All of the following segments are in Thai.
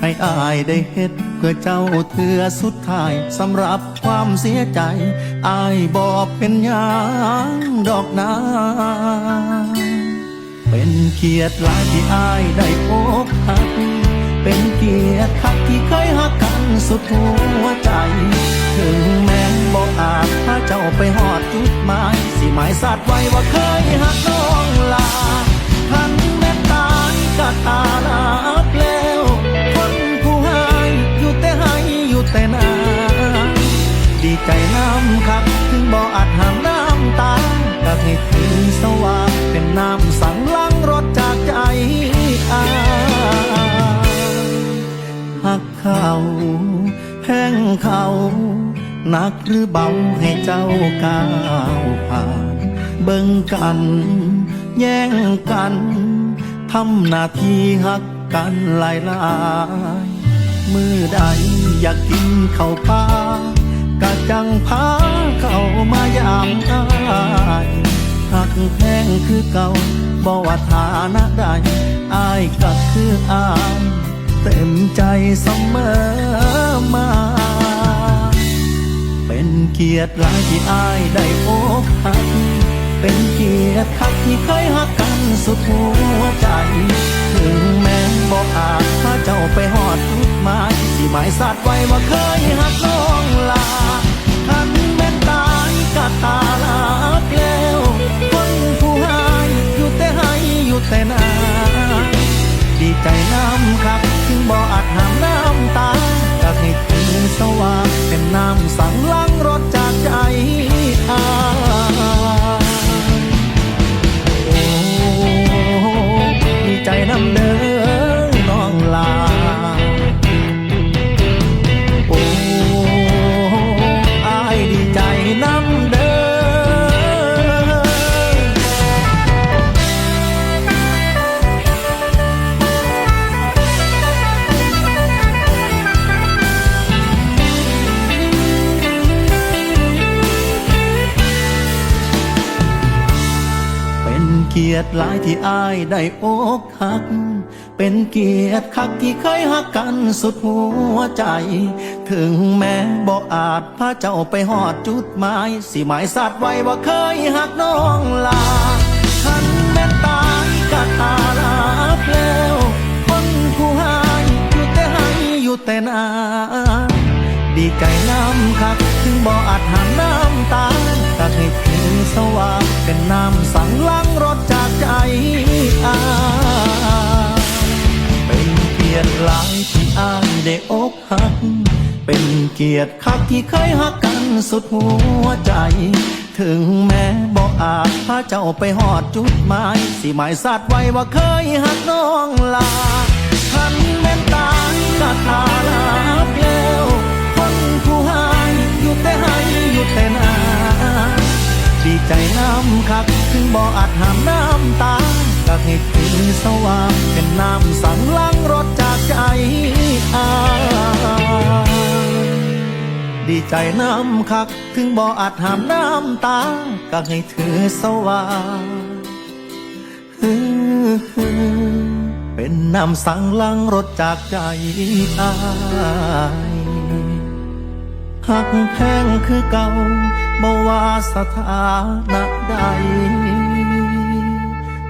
ให้อายได้เฮ็ดเพื่อเจ้าเถือสุดท้ายสำหรับความเสียใจ อายบอกเป็นหยังดอกนาเป็นเกียรติหลายที่อายได้พบหักเป็นเกียรติคักที่เคยหักกันสุดหัวใจ ถึงแม้บอกอาจพาเจ้าไปหอดจุดหมาย สิหมายสัตว์ไว้ว่าเคยหักน้องลาทันแม้ เขาหนักหรือเบาให้เจ้าก้าวผ่านเบิ่งกัน แย่งกันทำหน้าที่หักกันหลายลายมือใดอยากกินข้าวปลากะจังพาเข้ามายามอายหักแพงคือเก่าบ่ว่าฐานะใดอายก็คืออาย เต็มใจเสมอมา เป็นเกียรติหลายที่อายได้พบหักเป็นเกียรติคักที่เคยหักกันสุดหัวใจ ถึงแม้บอกอาจพาเจ้าไปหอดจุดหมายสิหมายสัตว์ไว้ว่าเคยหักน้องลาทันแม้ตายก็ตาลาแล้วคนผู้ให้อยู่แต่ให้อยู่แต่นาดีใจน้ำครับถึงบ่อาจหามน้ำตาอยากให้ สว่างเป็นน้ำสังลัง กียรติหลายที่อายได้อกหัก เป็นเกียรติคักที่เคยหักกันสุดหัวใจ ถึงแม้บอกอาจพาเจ้าไปหอดจุดหมายสิหมายสัตว์ไว้ว่าเคยหักน้องลาทันแม้ตายก็ตาลาแล้ว คนผู้ให้อยู่แต่ให้อยู่แต่นาดีใจน้ำคักถึงบ่อาจห้ามน้ำตาก็ให้คืนสว่างเป็นน้ำสั่งล้าง อายเป็นเกียรติหลายที่อายได้อกหัก เป็นเกียรติคักที่เคยหักกันสุดหัวใจ ถึงแม้บ่อาจพาเจ้าไปหอดจุดหมายสิหมายสัตว์ไว้ว่าเคยหักน้องลาทันแม้นตายก็ตาลาแล้วคนผู้ให้อยู่แต่ให้อยู่แต่นาดีใจน้ำคักถึงบ่อาจหามน้ำตา ก็ให้คืนสว่างเป็นน้ำสั่งล้างรถจากใจอาดีใจน้ำคัก ถึงบ่ออาจหามน้ำตาก็ให้ถือสว่างเป็นน้ำสั่งล้างรถจากใจอายหักแพงคือเก่าบ่ว่าสถานะใด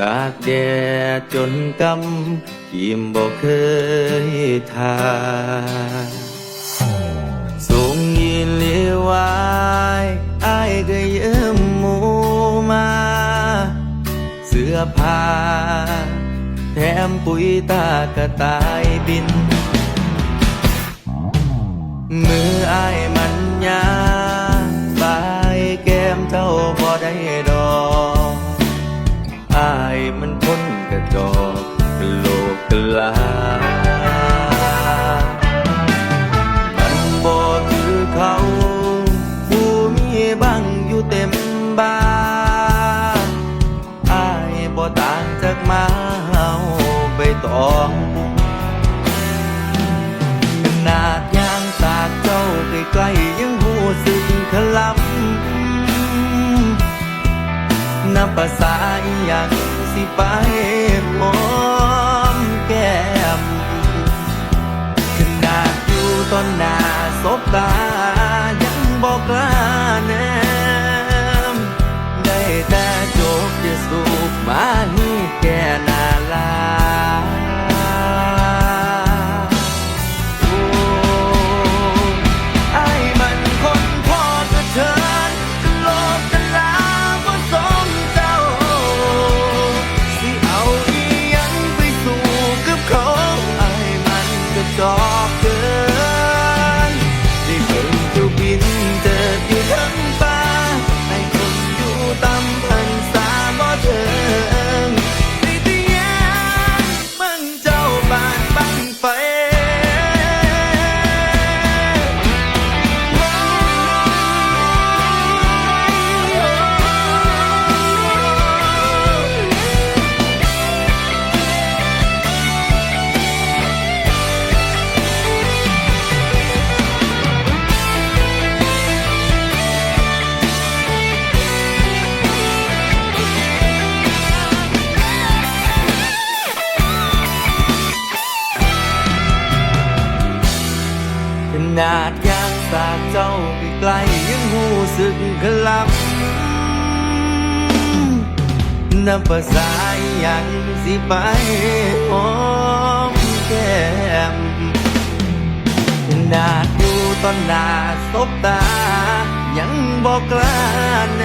ตากแดดจนกำกิมบ่เคยทาสูงยินเลียวายอายก็ยืมหมูมา เสื้อผ้า แถมปุ๋ยตากระต่ายบิน มืออายมันยาใบแก้มเจ้าบ่ได้ดอก ลา มันบ่คือเขาผู้มีบังอยู่เต็มบ้านอายบ่ต่างจากมาเฮาใบตองขนาดยางสากเจ้าใกล้ๆยังหูสึกขลับนับภาษาอหย่างสิไป สบตายังบอกกล้าแนมได้แต่โจกจะสุขมา นาดยางสากเจ้าใกลยังหูสึกขลับนับภาษาอย่างสิไปหอมแก้มขนาดอยู่ตอนหน้าศบตา ยังบอกกล้าแน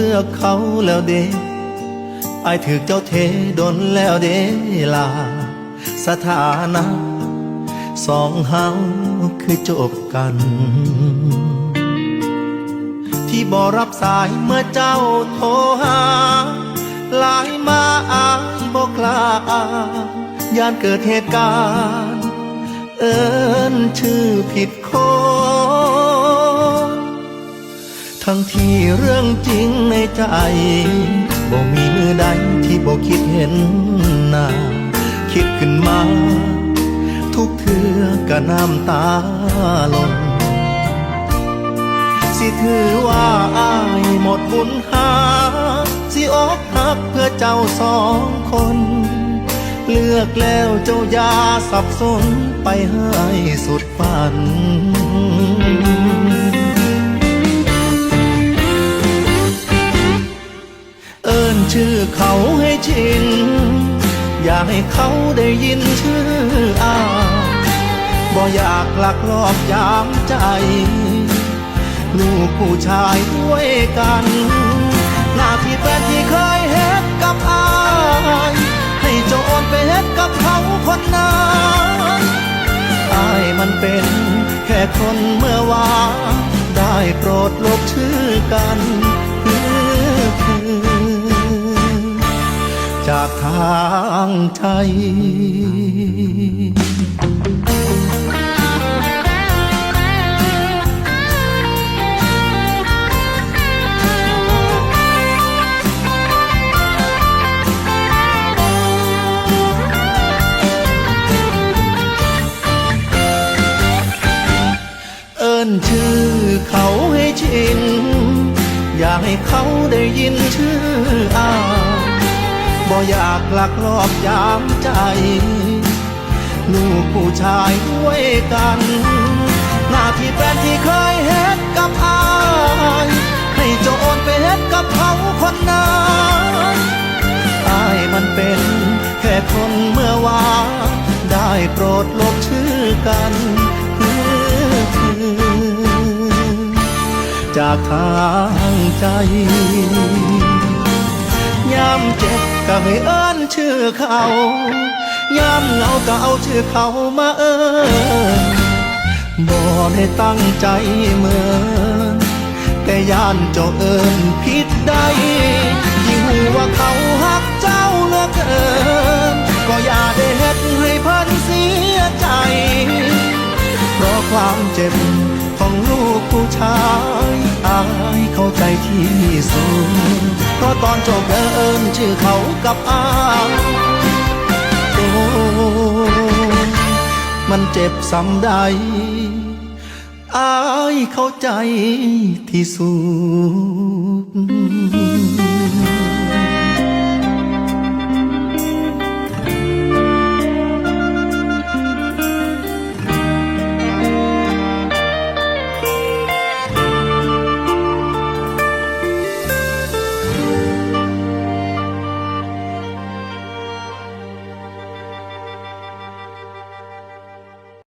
ลือกเขาแล้วเด้ไอถือเจ้าเทดนแล้วเด้ลา สถานะ สองเฮาคือจบกัน ที่บอรับสายเมื่อเจ้าโทรหาหลายมาอายบอกลายานเกิดเหตุการณ์ เอินชื่อผิดคน ทั้งที่เรื่องจริงในใจบ่มีมือใดที่บ่คิดเห็นหน้า คิดขึ้นมา ทุกเทือก็น้ำตาลงสิถือว่าอายหมดบุญหา สิอกหักเพื่อเจ้าสองคน เลือกแล้วเจ้ายาสับสนไปให้สุดฝัน ชื่อเขาให้ชิน อย่าให้เขาได้ยินชื่ออาบ่อยากลักลอบยามใจ ลูกผู้ชายด้วยกัน หน้าที่แฟนที่เคยเฮ็ดกับอายให้เจ้าโอนไปเฮ็ดกับเขาคนนั้นอายมันเป็นแค่คนเมื่อวานได้โปรดางใจเอิ้นชื่อเขาให้ชิน อยากให้เขาได้ยินชื่อ บ่อยากหลักลอบยามใจ ลูกผู้ชายด้วยกัน หน้าที่แฟนที่เคยเฮ็ดกับอาย ให้โจาโอนไปเฮ็ดกับเขาคนนั้นอายมันเป็นแค่คนเมื่อวานได้โปรดลบชื่อกันคือคือจากทางใจ ยามเจ็บ ก็ให้เอิ้นชื่อเขายามเหงาก็เอาชื่อเขามาเอิ้นบ่ได้ตั้งใจเหมือนแต่ย่านเจ้าเอิ้นผิดใดยิ่งหูว่าเขาหักเจ้าเหลือเกิน ก็อย่าได้เฮ็ดให้เพิ่นเสียใจ เพราะความเจ็บของลูกผู้ชายายเข้าใจที่สุดเพราะตอนจบเอิญชื่อเขากับอายโอ้มันเจ็บซ้ำใดอายเข้าใจที่สุด